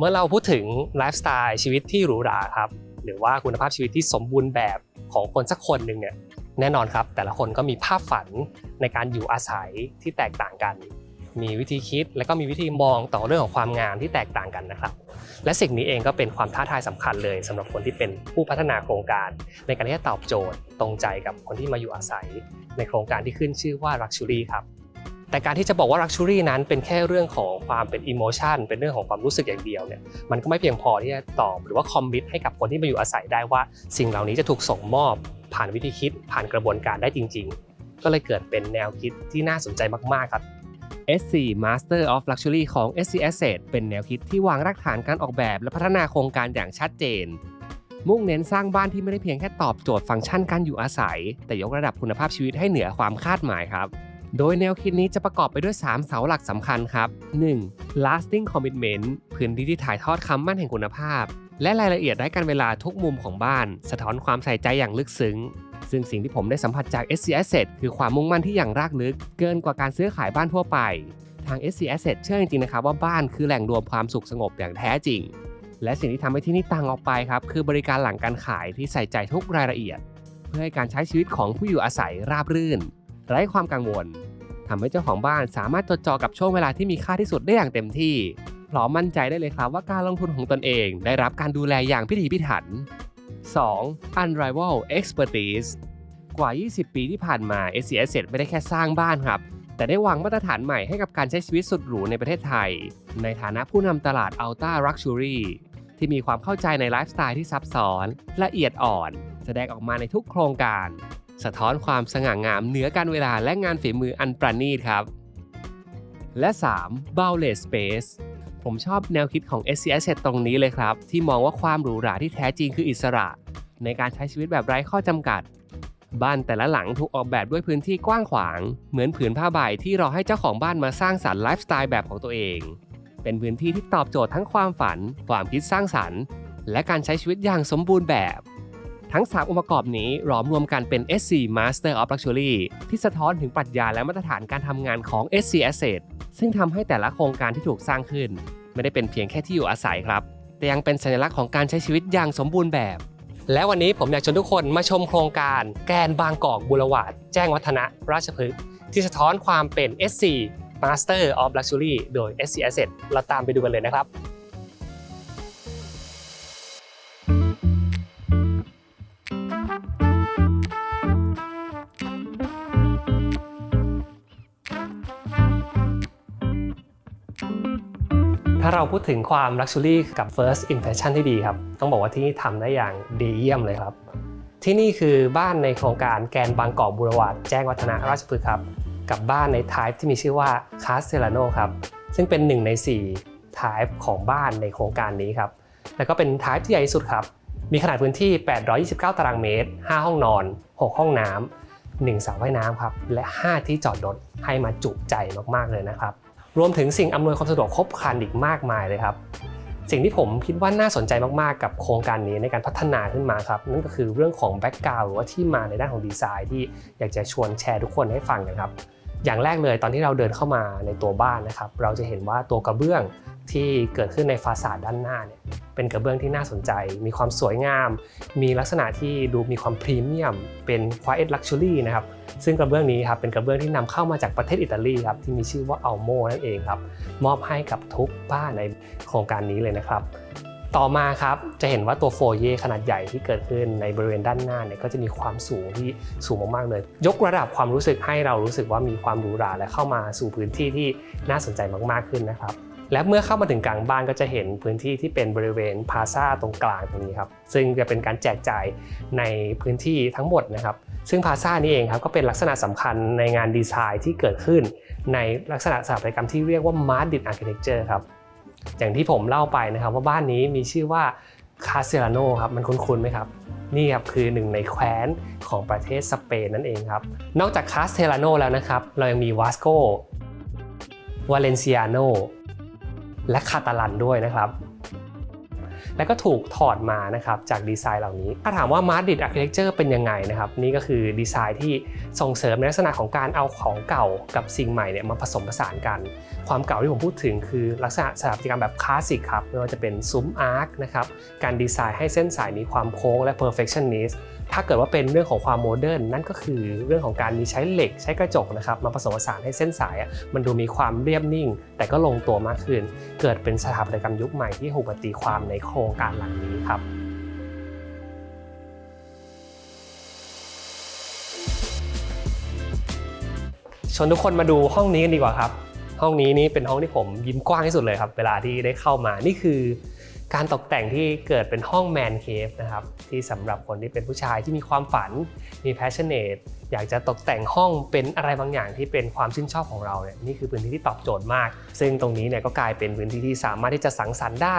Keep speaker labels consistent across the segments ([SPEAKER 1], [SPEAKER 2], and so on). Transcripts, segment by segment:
[SPEAKER 1] เมื่อเราพูดถึงไลฟ์สไตล์ชีวิตที่หรูหราครับ หรือว่าคุณภาพชีวิตที่สมบูรณ์แบบของคนสักคนหนึ่งเนี่ยแน่นอนครับ แต่ละคนก็มีภาพฝันในการอยู่อาศัยที่แตกต่างกัน มีวิธีคิดและก็มีวิธีมองต่อเรื่องของความงามที่แตกต่างกันนะครับ และสิ่งนี้เองก็เป็นความท้าทายสำคัญเลยสำหรับคนที่เป็นผู้พัฒนาโครงการ ในการที่จะตอบโจทย์ตรงใจกับคนที่มาอยู่อาศัย ในโครงการที่ขึ้นชื่อว่า Luxury ครับ แต่การที่จะบอกว่า Luxury นั้นเป็นแค่เรื่องของความเป็น emotion เป็นเรื่องของความรู้สึกอย่างเดียวเนี่ยมันก็ไม่เพียงพอที่จะตอบหรือว่าคอมมิตให้กับคนที่มาอยู่อาศัยได้ว่า สิ่งเหล่านี้จะถูกส่งมอบผ่านวิธีคิด ผ่านกระบวนการได้จริง ๆ ก็เลยเกิดเป็นแนวคิดที่น่าสนใจมากๆครับ SC Master of Luxury ของ SC Asset เป็นแนวคิดที่วางรากฐานการออกแบบและพัฒนาโครงการอย่างชัดเจน มุ่งเน้นสร้างบ้านที่ไม่ได้เพียงแค่ตอบโจทย์ฟังก์ชันการอยู่อาศัย แต่ยกระดับคุณภาพชีวิตให้เหนือความคาดหมายครับ โดยแนวคิดนี้จะประกอบไปด้วย 3 เสาหลักสำคัญครับ 1. lasting commitment พื้นที่ที่ถ่ายทอดคำมั่นแห่งคุณภาพ และรายละเอียดได้กันเวลาทุกมุมของบ้าน สะท้อนความใส่ใจอย่างลึกซึ้ง ซึ่งสิ่งที่ผมได้สัมผัสจาก SC Asset คือความมุ่งมั่นที่อย่างรากลึก เกินกว่าการซื้อขายบ้านทั่วไป ทาง SC Asset เชื่อจริงๆนะครับว่าบ้านคือแหล่งรวมความสุขสงบอย่างแท้จริง และสิ่งที่ทำให้ที่นี่ต่างออกไปครับคือบริการหลังการขายที่ใส่ใจทุกรายละเอียด เพื่อให้การใช้ชีวิตของผู้อยู่อาศัยราบรื่น ไร้ความกังวลทำให้เจ้าของบ้านสามารถจดจ่อกับช่วงเวลาที่มีค่าที่สุดได้อย่างเต็มที่พร้อมมั่นใจได้เลยครับว่าการลงทุนของตนเองได้รับการดูแลอย่างพิถีพิถัน 2. Unrival Expertise กว่า 20 ปีที่ผ่านมา SC Asset ไม่ได้แค่สร้างบ้านครับ แต่ได้วางมาตรฐานใหม่ให้กับการใช้ชีวิตสุดหรูในประเทศไทย ในฐานะผู้นำตลาด Ultra Luxury ที่มีความเข้าใจในไลฟ์สไตล์ที่ซับซ้อน ละเอียดอ่อน แสดงออกมาในทุกโครงการ สะท้อนความสง่างามเหนือการเวลาและงานฝีมืออันประณีตครับ และ 3. Boundless Space ผมชอบแนวคิดของ SCS Set ตรงนี้เลยครับ ที่มองว่าความหรูหราที่แท้จริงคืออิสระ ในการใช้ชีวิตแบบไร้ข้อจำกัด บ้านแต่ละหลังถูกออกแบบด้วยพื้นที่กว้างขวาง เหมือนผืนผ้าใบที่รอให้เจ้าของบ้านมาสร้างสรรค์ไลฟ์สไตล์แบบของตัวเอง เป็นพื้นที่ที่ตอบโจทย์ทั้งความฝัน ความคิดสร้างสรรค์ และการใช้ชีวิตอย่างสมบูรณ์แบบ ทั้ง 3 องค์ประกอบนี้หลอมรวมกันเป็น SC Master of Luxury ที่สะท้อนถึงปรัชญาและมาตรฐานการทำงานของ SC Asset ซึ่งทำให้แต่ละโครงการที่ถูกสร้างขึ้น ไม่ได้เป็นเพียงแค่ที่อยู่อาศัยครับ แต่ยังเป็นสัญลักษณ์ของการใช้ชีวิตอย่างสมบูรณ์แบบ และวันนี้ผมอยากชวนทุกคนมาชมโครงการ แกนบางกอกบุรวาดแจ้งวัฒนะราชพฤกษ์ที่สะท้อนความเป็น SC Master of Luxury โดย SC Asset เราตามไปดูกันเลยนะครับ เราพูดถึงความ Luxury กับ First Impression ที่ดีครับ ต้องบอกว่าที่นี่ทำได้อย่างดีเยี่ยมเลยครับ ที่นี่คือบ้านในโครงการแกนบางกอกบูรวาดแจ้งวัฒนะราชพฤกษ์ครับ กับบ้านใน Type ที่มีชื่อว่า c a s t e l a n o ครับซึ่งเป็นหนึ่งใน4 Type ของบ้านในโครงการนี้ครับแล้วก็เป็น Type ที่ใหญ่สุดครับมีขนาดพื้นที่ 829 ตารางเมตร 5 ห้องนอน 6 ห้องน้ำ1สระว่ายน้ำครับและ 5 ที่จอดรถให้มาจุใจมากๆเลยนะครับ รวมถึงสิ่งอำนวยความสะดวกครบครันอีกมากมายเลยครับ สิ่งที่ผมคิดว่าน่าสนใจมากๆ กับโครงการนี้ในการพัฒนาขึ้นมาครับ นั่นก็คือเรื่องของแบ็กกราวหรือว่าที่มาในด้านของดีไซน์ที่อยากจะชวนแชร์ทุกคนให้ฟังกันครับอย่างแรกเลยตอนที่เราเดินเข้ามาในตัวบ้านนะครับ เราจะเห็นว่าตัวกระเบื้อง ที่เกิดขึ้นในฟาสาดด้านหน้าเนี่ยเป็นกระเบื้องที่น่าสนใจ มีความสวยงาม มีลักษณะที่ดูมีความพรีเมียม เป็น quiet luxury นะครับซึ่งกระเบื้องนี้ครับเป็นกระเบื้องที่นำเข้ามาจากประเทศอิตาลีครับที่มีชื่อว่าอัลโมนั่นเองครับมอบให้กับทุกบ้านในโครงการนี้เลยนะครับต่อมาครับจะเห็นว่าตัวโฟเย่ขนาดใหญ่ที่เกิดขึ้นในบริเวณด้านหน้าเนี่ยก็จะมีความสูงที่สูงมากๆเลย ยกระดับความรู้สึกให้เรารู้สึกว่ามีความหรูหราและเข้ามาสู่พื้นที่ที่น่าสนใจมากๆขึ้นนะครับ และเมื่อเข้ามาถึงกลางบ้านก็จะเห็นพื้นที่ที่เป็นบริเวณพาซาตรงกลางตรงนี้ครับซึ่งจะเป็นการแจกจ่ายในพื้นที่ทั้งหมดนะครับ ซึ่งพาซานี่เองครับก็เป็นลักษณะสำคัญในงานดีไซน์ที่เกิดขึ้น ในลักษณะสถาปัตยกรรมที่เรียกว่า m a r d i t Architecture ครับอย่างที่ผมเล่าไปนะครับว่าบ้านนี้มีชื่อว่าคาเซลาโนครับมันคุ้นๆไหมครับนี่ครับคือหนึ่งในแคว้นของประเทศสเปนนั่นเองครับ นอกจากคาสเทลาโนแล้วนะครับ เรายังมีวาสโกวาเลนเซียโน และคาตาลันด้วยนะครับ และก็ถูกถอดมานะครับจากดีไซน์เหล่านี้ ถ้าถามว่ามาดิดอาร์เคเต็กเจอร์เป็นยังไงนะครับนี่ก็คือดีไซน์ที่ส่งเสริมในลักษณะของการเอาของเก่ากับสิ่งใหม่เนี่ยมาผสมผสานกัน ความเก่าที่ผมพูดถึงคือลักษณะสถาปัตยกรรมแบบคลาสสิกครับไม่ว่าจะเป็นซุ้มอาร์คนะครับการดีไซน์ให้เส้นสายมีความโค้งและ perfectionist ถ้าเกิดว่าเป็นเรื่องของความโมเดิร์นนั่นก็คือเรื่องของการมีใช้เหล็กใช้กระจกนะครับมาผสมผสานให้เส้นสาย มันดูมีความเรียบนิ่ง แต่ก็ลงตัวมากขึ้น เกิดเป็นสถาปัตยกรรมยุคใหม่ที่หูปตีความในโครงการหลังนี้ครับชวนทุกคนมาดูห้องนี้กันดีกว่าครับ ห้องนี้นี่เป็นห้องที่ผมยิ้มกว้างที่สุดเลยครับ เวลาที่ได้เข้ามานี่คือ การตกแต่งที่เกิดเป็นห้องแมนเคฟนะครับที่สำหรับคนที่เป็นผู้ชายที่มีความฝันมี passionate อยากจะตกแต่งห้องเป็นอะไรบางอย่างที่เป็นความชื่นชอบของเราเนี่ยนี่คือพื้นที่ที่ตอบโจทย์มาก ซึ่งตรงนี้เนี่ยก็กลายเป็นพื้นที่ที่สามารถที่จะสังสรรค์ได้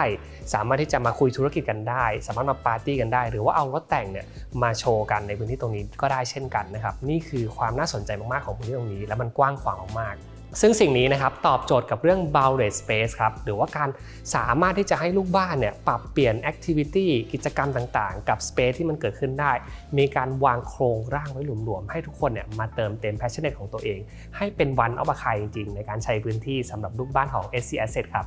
[SPEAKER 1] สามารถที่จะมาคุยธุรกิจกันได้ สามารถมาปาร์ตี้กันได้ หรือว่าเอารถแต่งเนี่ยมาโชว์กันในพื้นที่ตรงนี้ก็ได้เช่นกันนะครับนี่คือความน่าสนใจมากๆของพื้นที่ตรงนี้ และมันกว้างขวางมากๆ ซึ่งสิ่งนี้นะครับตอบโจทย์กับเรื่อง bounded space ครับหรือว่าการสามารถที่จะให้ลูกบ้านเนี่ยปรับเปลี่ยน activity กิจกรรมต่างๆ กับ space ที่มันเกิดขึ้นได้ มีการวางโครงร่างไว้หลวมๆ ให้ทุกคนเนี่ยมาเติมเต็ม passionate ของตัวเอง ให้เป็นวันเอาบะคายจริงๆ ในการใช้พื้นที่สำหรับลูกบ้านของ SC Asset ครับ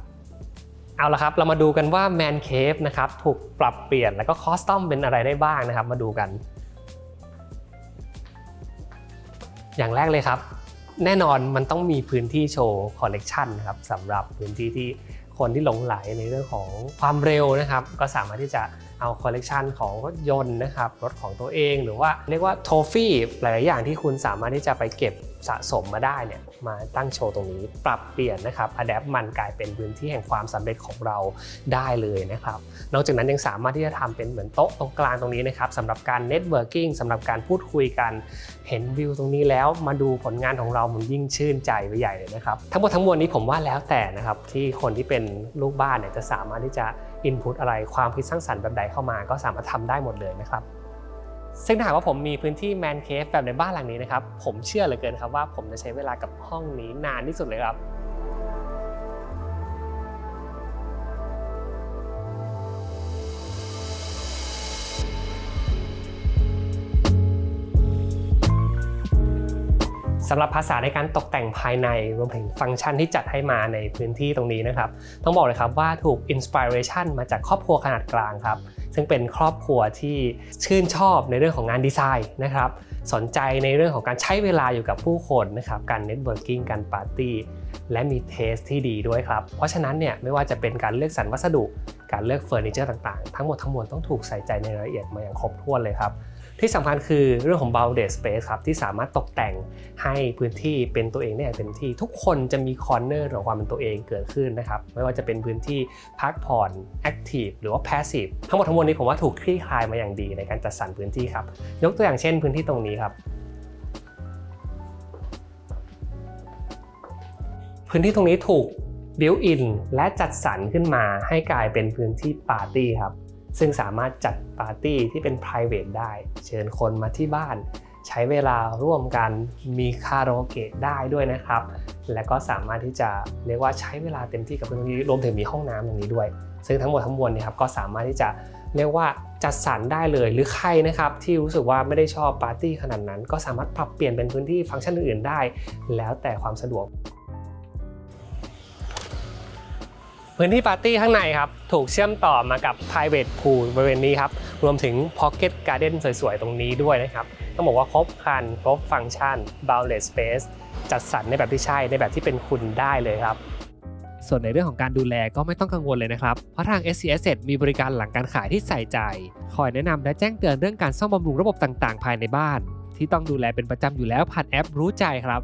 [SPEAKER 1] เอาละครับ เรามาดูกันว่า Man Cave นะครับถูกปรับเปลี่ยนแล้วก็คอสตอมเป็นอะไรได้บ้างนะครับ มาดูกัน อย่างแรกเลยครับ แน่นอนมันต้องมีพื้นที่โชว์คอลเลกชันนะครับสำหรับพื้นที่ที่คนที่หลงไหลในเรื่องของความเร็วนะครับ ก็สามารถที่จะเอาคอลเลกชันของรถยนต์นะครับรถของตัวเอง หรือว่าเรียกว่าโทฟี่หลายๆอย่างที่คุณสามารถที่จะไปเก็บ สะสมมาได้เนี่ยมาตั้งโชว์ตรงนี้ ปรับเปลี่ยนนะครับอัดแอปมันกลายเป็นพื้นที่แห่งความสำเร็จของเราได้เลยนะครับ นอกจากนั้นยังสามารถที่จะทำเป็นเหมือนโต๊ะตรงกลางตรงนี้นะครับสำหรับการเน็ตเวิร์กิ่งสำหรับการพูดคุยกันเห็นวิวตรงนี้แล้วมาดูผลงานของเรามันยิ่งชื่นใจไปใหญ่เลยนะครับ ทั้งหมดทั้งมวลนี้ผมว่าแล้วแต่นะครับที่คนที่เป็นลูกบ้านเนี่ยจะสามารถที่จะอินพุตอะไรความคิดสร้างสรรค์แบบใดเข้ามา ก็สามารถทำได้หมดเลยนะครับ ซึ่งถ้าหากว่าผมมีพื้นที่แมนเคฟแบบในบ้านหลังนี้นะครับ ผมเชื่อเหลือเกินครับว่าผมจะใช้เวลากับห้องนี้นานที่สุดเลยครับสำหรับภาษาในการตกแต่งภายในรวมถึงฟังก์ชันที่จัดให้มาในพื้นที่ตรงนี้นะครับ ต้องบอกเลยครับว่าถูกอินสปิเรชันมาจากครอบครัวขนาดกลางครับ ซึ่งเป็นครอบครัวที่ชื่นชอบในเรื่องของงานดีไซน์นะครับ สนใจในเรื่องของการใช้เวลาอยู่กับผู้คนนะครับ การเน็ตเวิร์กิ่งการปาร์ตี้ และมีเทสที่ดีด้วยครับ เพราะฉะนั้นเนี่ยไม่ว่าจะเป็นการเลือกสรรวัสดุ การเลือกเฟอร์นิเจอร์ต่างๆ ทั้งหมดทั้งมวลต้องถูกใส่ใจในรายละเอียดมาอย่างครบถ้วนเลยครับ ที่สำคัญคือเรื่องของ bounded space ครับที่สามารถตกแต่งให้พื้นที่เป็นตัวเองได้อย่างเต็มที่ ทุกคนจะมีคอร์เนอร์ของความเป็นตัวเองเกิดขึ้นนะครับไม่ว่าจะเป็นพื้นที่พักผ่อน active หรือว่า passive ทั้งหมดทั้งมวลนี้ผมว่าถูกคลี่คลายมาอย่างดีในการจัดสรรพื้นที่ครับยกตัวอย่างเช่นพื้นที่ตรงนี้ครับพื้นที่ตรงนี้ถูก built in และจัดสรรขึ้นมาให้กลายเป็นพื้นที่ปาร์ตี้ครับ ซึ่งสามารถจัดปาร์ตี้ที่เป็น private ได้ เชิญคนมาที่บ้าน ใช้เวลาร่วมกันมีคาราโอเกะได้ด้วยนะครับ และก็สามารถที่จะเรียกว่าใช้เวลาเต็มที่กับพื้นที่รวมถึงมีห้องน้ำตรงนี้ด้วย ซึ่งทั้งหมดทั้งมวลเนี่ยครับก็สามารถที่จะเรียกว่าจัดสรรได้เลยหรือใครนะครับที่รู้สึกว่าไม่ได้ชอบปาร์ตี้ขนาดนั้น ก็สามารถปรับเปลี่ยนเป็นพื้นที่ฟังก์ชันอื่นๆได้ แล้วแต่ความสะดวก พื้นที่ปาร์ตี้ข้างในครับ ถูกเชื่อมต่อมากับ private pool บริเวณนี้ครับ รวมถึง pocket garden สวยๆ ตรงนี้ด้วยนะครับ ต้องบอกว่าครบครันครบฟังก์ชัน bounded space จัดสรรในแบบที่ใช่ในแบบที่เป็นคุณได้เลยครับส่วนในเรื่องของการดูแลก็ไม่ต้องกังวลเลยนะครับ เพราะทาง s c s s มีบริการหลังการขายที่ใส่ใจ คอยแนะนำและแจ้งเตือนเรื่องการซ่อมบำรุงระบบต่างๆ ภายในบ้าน ที่ต้องดูแลเป็นประจำอยู่แล้วผ่านแอปรู้ใจครับ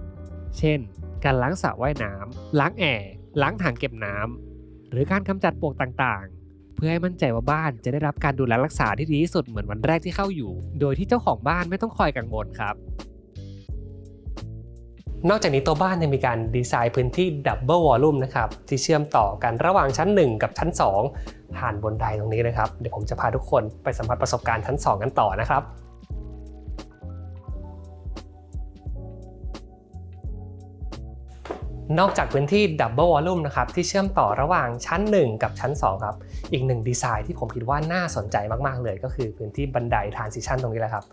[SPEAKER 1] เช่น การล้างสระว่ายน้ำล้างแอร์ ล้างถังเก็บน้ำ หรือการกำจัดปลวกต่างๆ เพื่อให้มั่นใจว่าบ้านจะได้รับการดูแลรักษาที่ดีที่สุดเหมือนวันแรกที่เข้าอยู่ โดยที่เจ้าของบ้านไม่ต้องคอยกังวลครับ นอกจากนี้ตัวบ้านยังมีการดีไซน์พื้นที่ดับเบิลวอลลุ่มนะครับที่เชื่อมต่อกันระหว่างชั้น 1 กับชั้น 2 ผ่านบนไดตรงนี้นะครับ เดี๋ยวผมจะพาทุกคนไปสัมผัสประสบการณ์ชั้น 2 กันต่อนะครับ นอกจากพื้นที่ Double Volume นะครับที่เชื่อมต่อระหว่างชั้น 1 กับชั้น 2 ครับ อีกหนึ่งดีไซน์ที่ผมคิดว่าน่าสนใจมาก ๆ เลย ก็คือพื้นที่บันได Transition ตรงนี้แหละครับ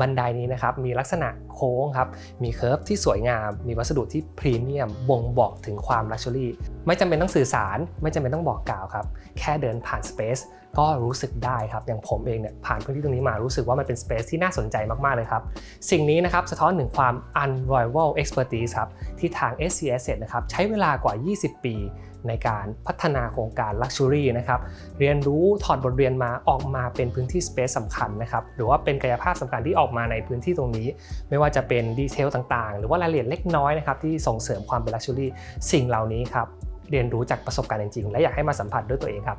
[SPEAKER 1] บันไดนี้นะครับมีลักษณะโค้งครับ มีเคิร์ฟที่สวยงาม มีวัสดุที่พรีเมียม บ่งบอกถึงความลักชัวรี่ไม่จำเป็นต้องสื่อสาร ไม่จำเป็นต้องบอกกล่าวครับ แค่เดินผ่านสเปซ ก็รู้สึกได้ครับอย่างผมเองเนี่ยผ่านพื้นที่ตรงนี้มารู้สึกว่ามันเป็นสเปซที่น่าสนใจมากๆเลยครับ สิ่งนี้นะครับสะท้อนถึงความ unrivaled expertise ครับที่ทาง SC Asset นะครับใช้เวลากว่า 20 ปีในการพัฒนาโครงการ Luxury นะครับเรียนรู้ถอดบทเรียนมาออกมาเป็นพื้นที่ Space สำคัญนะครับหรือว่าเป็นกายภาพสำคัญที่ออกมาในพื้นที่ตรงนี้ ไม่ว่าจะเป็นดีเทลต่างๆ หรือว่ารายละเอียดเล็กน้อยนะครับที่ส่งเสริมความเป็น Luxury สิ่งเหล่านี้ครับเรียนรู้จากประสบการณ์จริงๆ และอยากให้มาสัมผัสด้วยตัวเองครับ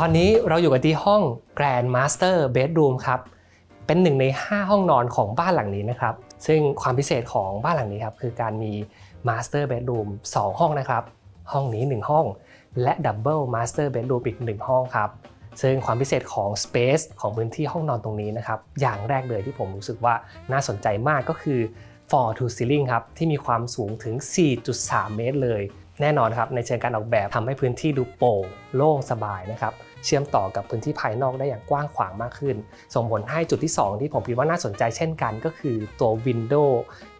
[SPEAKER 1] ตอนนี้เราอยู่กันที่ห้อง Grand Master Bedroom ครับ เป็นหนึ่งใน 5 ห้องนอนของบ้านหลังนี้นะครับ ซึ่งความพิเศษของบ้านหลังนี้ครับ คือการมี Master Bedroom 2 ห้องนะครับ ห้องนี้ 1 ห้อง และ Double Master Bedroom อีก 1 ห้องครับ ซึ่งความพิเศษของ Space ของพื้นที่ห้องนอนตรงนี้นะครับ อย่างแรกเลยที่ผมรู้สึกว่าน่าสนใจมากก็คือ Floor to Ceiling ครับ ที่มีความสูงถึง 4.3 เมตรเลยแน่นอนครับในเชิงการออกแบบทำให้พื้นที่ดูโปร่งโล่งสบายนะครับ เชื่อมต่อกับพื้นที่ภายนอกได้อย่างกว้างขวางมากขึ้น ส่งผลให้จุดที่ 2 ที่ผมคิดว่าน่าสนใจเช่นกัน ก็คือตัว Window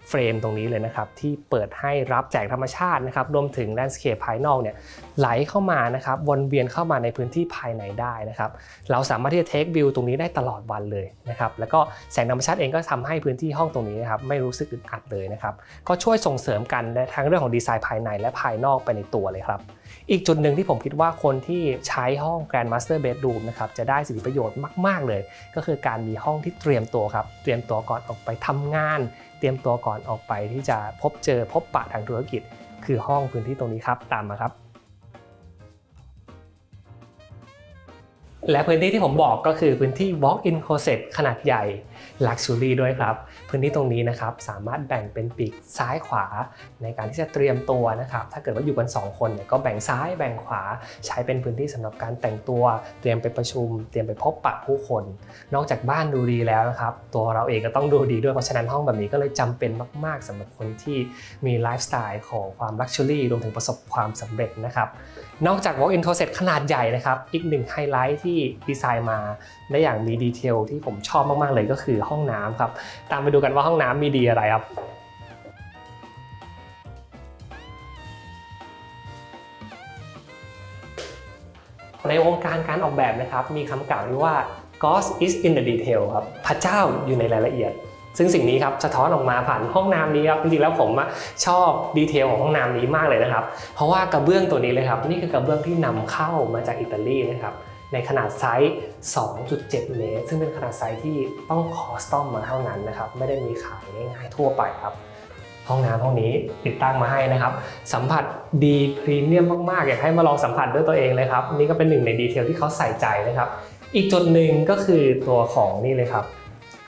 [SPEAKER 1] เฟรมตรงนี้เลยนะครับที่เปิดให้รับแสงธรรมชาตินะครับรวมถึงแลนด์สเคปภายนอกเนี่ยไหลเข้ามานะครับวนเวียนเข้ามาในพื้นที่ภายในได้นะครับเราสามารถที่จะเทควิวตรงนี้ได้ตลอดวันเลยนะครับแล้วก็แสงธรรมชาติเองก็ทำให้พื้นที่ห้องตรงนี้นะครับไม่รู้สึกอึดอัดเลยนะครับก็ช่วยส่งเสริมกันในทั้งเรื่องของดีไซน์ภายในและภายนอกไปในตัวเลยครับอีกจุดหนึ่งที่ผมคิดว่าคนที่ใช้ห้อง Grand Master Bedroom นะครับจะได้สิทธิประโยชน์มาก ๆ เลย ก็คือการมีห้องที่เตรียมตัวครับ เตรียมตัวก่อนออกไปทำงาน รียมตัวก่อนออกไปที่จะพบเจอพบปะทางธุรกิจ คือห้องพื้นที่ตรงนี้ครับตามมาครับ และพื้นที่ที่ผมบอกก็คือพื้นที่ Walk-in Closet ขนาดใหญ่ Luxury ด้วยครับ พื้นที่ตรงนี้นะครับสามารถแบ่งเป็นปีกซ้ายขวาในการที่จะเตรียมตัวนะครับ ถ้าเกิดว่าอยู่กัน 2 คนเนี่ยก็แบ่งซ้ายแบ่งขวาใช้เป็นพื้นที่สำหรับการแต่งตัว เตรียมไปประชุม เตรียมไปพบปะผู้คน นอกจากบ้านดูดีแล้วนะครับ ตัวเราเองก็ต้องดูดีด้วยเพราะฉะนั้นห้องแบบนี้ก็เลยจำเป็นมาก ๆสำหรับคนที่มีไลฟ์สไตล์ของความ Luxury รวมถึงประสบความสำเร็จนะครับนอกจาก Walk-in Closet ขนาดใหญ่นะครับ อีกหนึ่งไฮไลท์ที่ดีไซน์มาได้อย่างมีดีเทลที่ผมชอบมาก ๆ เลยก็คือห้องน้ำครับ ตามไปดูกันว่าห้องน้ำมีดีอะไรครับในวงการการออกแบบนะครับ มีคำกล่าวที่ว่า God is in the detail ครับ พระเจ้าอยู่ในรายละเอียด ซึ่งสิ่งนี้ครับสะท้อนออกมาผ่านห้องน้ำนี้ครับจริงๆแล้วผมชอบดีเทลของห้องน้ำนี้มากเลยนะครับ เพราะว่ากระเบื้องตัวนี้เลยครับ นี่คือกระเบื้องที่นำเข้ามาจากอิตาลีนะครับในขนาดไซส์ 2.7 เมตร ซึ่งเป็นขนาดไซส์ที่ต้องคอสตอมมาเท่านั้นนะครับ ไม่ได้มีขายง่ายๆทั่วไปครับ ห้องน้ำห้องนี้ติดตั้งมาให้นะครับ สัมผัสดีพรีเมียมมากๆ อยากให้มาลองสัมผัสด้วยตัวเองเลยครับ นี่ก็เป็นหนึ่งในดีเทลที่เขาใส่ใจนะครับ อีกจุดหนึ่งก็คือตัวของนี่เลยครับ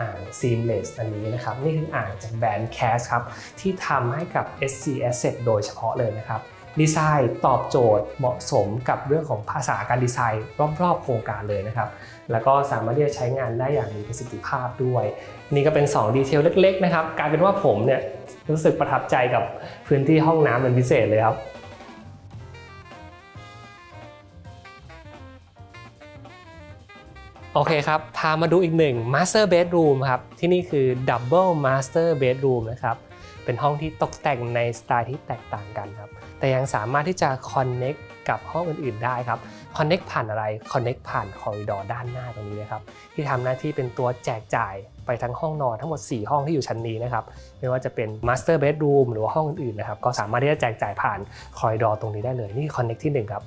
[SPEAKER 1] อ่าง seamless อันนี้นะครับ นี่คืออ่างจากแบรนด์ Cash ครับ ที่ทำให้กับ SC Asset โดยเฉพาะเลยนะครับดีไซน์ตอบโจทย์เหมาะสมกับเรื่องของภาษาการดีไซน์รอบๆ โครงการเลยนะครับ แล้วก็สามารถที่จะใช้งานได้อย่างมีประสิทธิภาพด้วย นี่ก็เป็น 2 ดีเทลเล็ก ๆ นะครับกลายเป็นว่าผมเนี่ยรู้สึกประทับใจกับพื้นที่ห้องน้ำเป็นพิเศษเลยครับ โอเคครับ พามาดูอีกหนึ่ง Master Bedroom ครับ ที่นี่คือ Double Master Bedroom นะครับ เป็นห้องที่ตกแต่งในสไตล์ที่แตกต่างกันครับ แต่ยังสามารถที่จะ Connect กับห้องอื่นๆได้ครับ Connect ผ่านอะไร Connect ผ่านคอริดอร์ด้านหน้าตรงนี้นะครับ ที่ทำหน้าที่เป็นตัวแจกจ่ายไปทั้งห้องนอนทั้งหมด 4 ห้องที่อยู่ชั้นนี้นะครับ ไม่ว่าจะเป็น Master Bedroom หรือว่าห้องอื่นๆนะครับ ก็สามารถที่จะแจกจ่ายผ่านคอริดอร์ตรงนี้ได้เลย นี่คือ Connect ที่1ครับ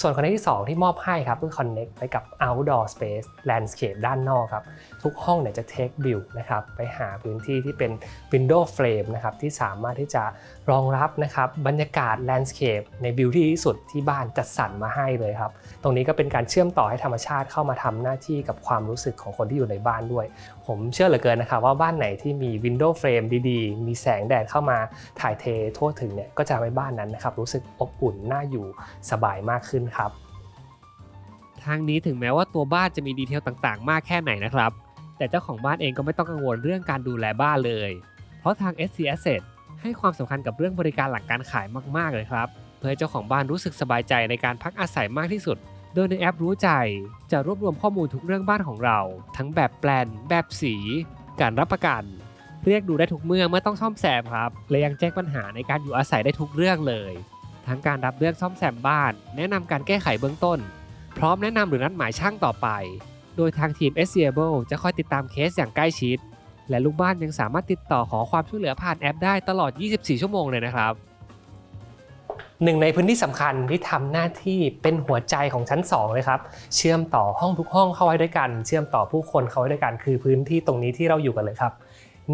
[SPEAKER 1] ส่วน Connect ที่ 2 ที่มอบให้ครับคือ Connect ไปกับ Outdoor Space Landscape ด้านนอกครับทุกห้องเนี่ยจะ take view นะครับไปหาพื้นที่ที่เป็น window frame นะครับที่สามารถที่จะรองรับนะครับบรรยากาศ landscape ในวิวที่ดีที่สุดที่บ้านจัดสรรมาให้เลยครับตรงนี้ก็เป็นการเชื่อมต่อให้ธรรมชาติเข้ามาทำหน้าที่กับความรู้สึกของคนที่อยู่ในบ้านด้วย ผมเชื่อเหลือเกินนะครับว่าบ้านไหนที่มี window frame ดีๆ มีแสงแดดเข้ามาถ่ายเททั่วถึงเนี่ยก็จะทำให้บ้านนั้นนะครับรู้สึกอบอุ่นน่าอยู่สบายมากขึ้นครับ
[SPEAKER 2] ทางนี้ถึงแม้ว่าตัวบ้านจะมีดีเทลต่างๆ มากแค่ไหนนะครับ แต่เจ้าของบ้านเองก็ไม่ต้องกังวลเรื่องการดูแลบ้านเลย เพราะทาง SC Asset ให้ความสำคัญกับเรื่องบริการหลังการขายมากๆเลยครับ เพื่อให้เจ้าของบ้านรู้สึกสบายใจในการพักอาศัยมากที่สุด โดยในแอปรู้ใจจะรวบรวมข้อมูลทุกเรื่องบ้านของเรา ทั้งแบบแปลน แบบสี การรับประกัน เรียกดูได้ทุกเมื่อเมื่อต้องซ่อมแซมครับ และยังแจ้งปัญหาในการอยู่อาศัยได้ทุกเรื่องเลย ทั้งการรับเรื่องซ่อมแซมบ้าน แนะนำการแก้ไขเบื้องต้น พร้อมแนะนำหรือนัดหมายช่างต่อไป โดยทางทีม s c a b l e จะคอยติดตามเคสอย่างใกล้ชิด และลูกบ้านยังสามารถติดต่อขอความช่วยเหลือผ่านแอปได้ตลอด 24 ชั่วโมงเลยนะครับ
[SPEAKER 1] หนึ่งในพื้นที่สำคัญที่ทำหน้าที่เป็นหัวใจของชั้น 2 เลยครับ เชื่อมต่อห้องทุกห้องเข้าไว้ด้วยกัน เชื่อมต่อผู้คนเข้าไว้ด้วยกัน คือพื้นที่ตรงนี้ที่เราอยู่กันเลยครับ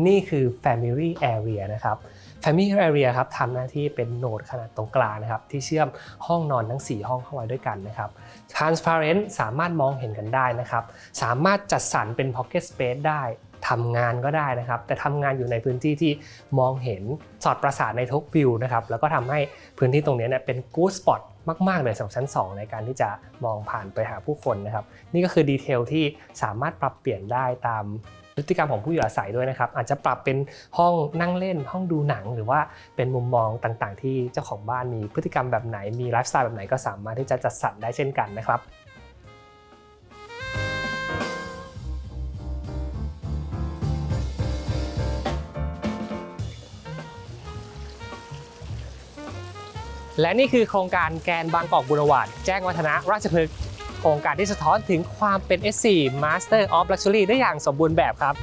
[SPEAKER 1] นี่คือ Family Area นะครับ Family Area ครับทำหน้าที่เป็นโหนดขนาดตรงกลางนะครับที่เชื่อมห้องนอนทั้ง 4 ห้องเข้าไว้ด้วยกันนะครับ Transparent สามารถมองเห็นกันได้นะครับ สามารถจัดสรรเป็น Pocket Space ได้ทำงานก็ได้นะครับ แต่ทำงานอยู่ในพื้นที่ที่มองเห็นสอดประสานในทุกวิวนะครับแล้วก็ทำให้พื้นที่ตรงนี้เนี่ยเป็น good spot มากๆเลยสำหรับชั้น 2 ในการที่จะมองผ่านไปหาผู้คนนะครับ นี่ก็คือดีเทลที่สามารถปรับเปลี่ยนได้ตาม พฤติกรรมของผู้อยู่อาศัยด้วยนะครับ อาจจะปรับเป็นห้องนั่งเล่นห้องดูหนัง หรือว่าเป็นมุมมองต่างๆ ที่เจ้าของบ้านมีพฤติกรรมแบบไหนมีไลฟ์สไตล์แบบไหนก็สามารถที่จะจัดสรรได้เช่นกันนะครับและนี่คือโครงการแกนบางกอกบุรวาดแจ้งวัฒนะราชพฤกษ์ โครงการที่สะท้อนถึงความเป็น S4 Master of Luxury ได้อย่างสมบูรณ์แบบครับ